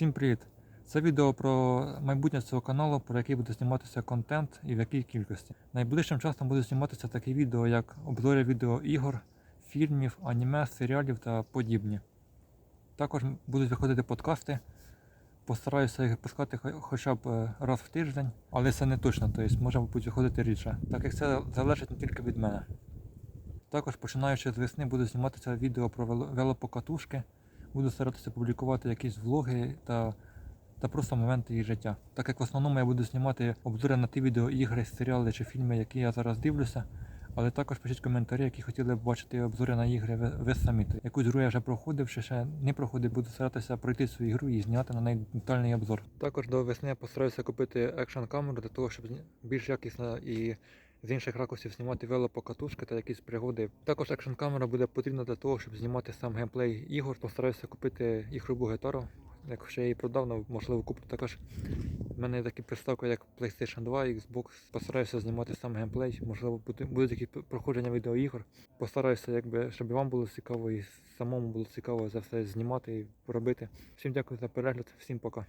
Всім привіт! Це відео про майбутнє цього каналу, про який буде зніматися контент і в якій кількості. Найближчим часом будуть зніматися такі відео, як обзори відеоігор, фільмів, аніме, серіалів та подібні. Також будуть виходити подкасти. Постараюся їх пускати хоча б е, раз в тиждень, але це не точно, тобто може будуть виходити рідше, так як це залежить не тільки від мене. Також починаючи з весни буду зніматися відео про вело- велопокатушки. Буду старатися публікувати якісь влоги та, та просто моменти їх життя. Так як в основному я буду знімати обзори на ті відеоігри, серіали чи фільми, які я зараз дивлюся. Але також пишіть коментарі, які хотіли б бачити обзори на ігри ви, ви самі. Якусь гру я вже проходив, чи ще не проходив, буду старатися пройти цю ігру і зняти на неї детальний обзор. Також до весни я постараюся купити екшн камеру для того, щоб більш якісно і з інших ракурсів знімати велопокатушки та якісь пригоди. Також екшн камера буде потрібна для того, щоб знімати сам геймплей ігор. Постараюся купити ігрову гітару. Якщо я її продав, ну, можливо, куплю також. У мене є такі приставки, як PlayStation 2, Xbox. Постараюся знімати сам геймплей. Можливо, будуть якісь проходження відеоігор. Постараюся, якби, щоб і вам було цікаво, і самому було цікаво за все знімати і робити. Всім дякую за перегляд, всім пока.